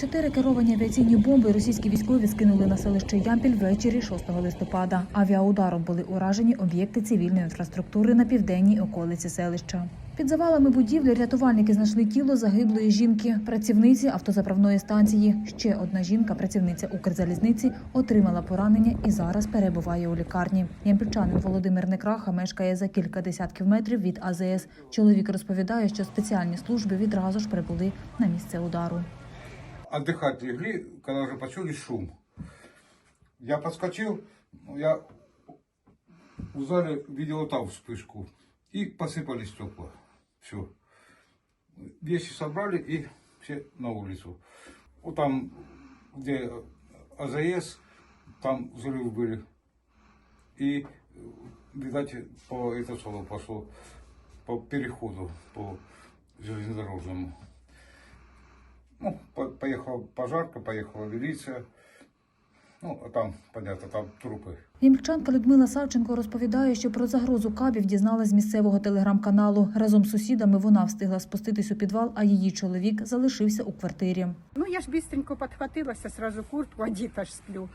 Чотири керовані авіаційні бомби російські військові скинули на селище Ямпіль ввечері 6 листопада. Авіаударом були уражені об'єкти цивільної інфраструктури на південній околиці селища. Під завалами будівлі рятувальники знайшли тіло загиблої жінки, працівниці автозаправної станції. Ще одна жінка, працівниця Укрзалізниці, отримала поранення і зараз перебуває у лікарні. Ямпільчанин Володимир Некраха мешкає за кілька десятків метрів від АЗС. Чоловік розповідає, що спеціальні служби відразу ж прибули на місце удару. Отдыхать легли, когда уже почули шум. Я подскочил, ну, я в зале видел там вспышку. И посыпались стекла. Все. Вещи собрали и все на улицу. Вот там, где АЗС, там взрывы были. И, видать, по это слово пошло по переходу, по железнодорожному. Ну, по- поехала пожарка, поехала милиция. Ну, а там, понятно, там трупы. Ямпільчанка Людмила Савченко розповідає, що про загрозу кабів дізналась з місцевого телеграм-каналу. Разом з сусідами вона встигла спуститись у підвал, а її чоловік залишився у квартирі. Ну, я ж быстренько подхватилася, сразу куртку, одіта ж сплю.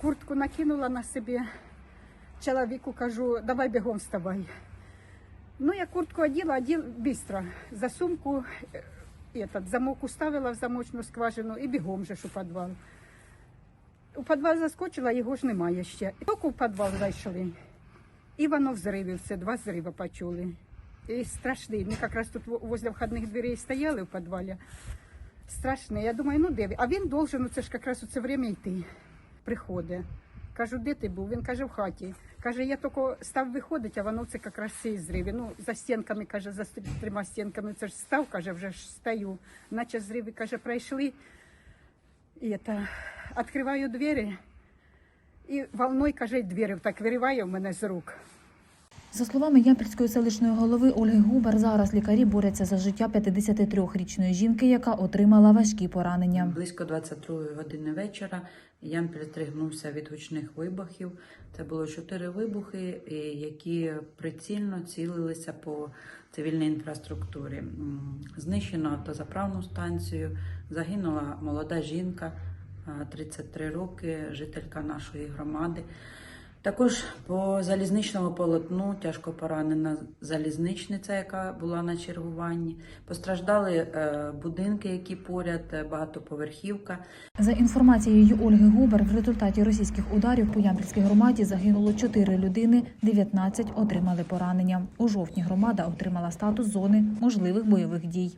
Куртку накинула на себе. Чоловіку кажу, давай бігом вставай. Ну, я куртку оділа, оділ быстро. За сумку е, этот, замок уставила в замочну скважину і бігом же ж у підвал. У підвал заскочила, його ж немає ще. Тільки в підвал зайшли. І воно взривів, це два зриви почули. І страшний. Ми якраз тут во- возле входних дверей стояли в підвалі. Страшне. Я думаю, ну де? А він должен, ну це ж якраз у це время йти. Приходить. Кажу, де ти був? Він каже, в хаті. Каже, я тільки став виходити, а воно це якраз цей зриви. Ну, за стінками, каже, за трьома стінками це ж став, каже, вже ж стою. Наче зриви, каже, пройшли. І это, відкриваю двері. І волною, каже, двері так вириває в мене з рук. За словами Ямпільської селищної голови Ольги Губер, зараз лікарі борються за життя 53-річної жінки, яка отримала важкі поранення. Близько 22 години вечора Ямпіль здригнувся від гучних вибухів. Це було чотири вибухи, які прицільно цілилися по цивільній інфраструктурі. Знищено автозаправну станцію, загинула молода жінка, 33 роки, жителька нашої громади. Також по залізничному полотну тяжко поранена залізничниця, яка була на чергуванні. Постраждали е, будинки, які поряд, е, багатоповерхівка. За інформацією Ольги Губер, в результаті російських ударів по Ямпільській громаді загинуло 4 людини, 19 отримали поранення. У жовтні громада отримала статус зони можливих бойових дій.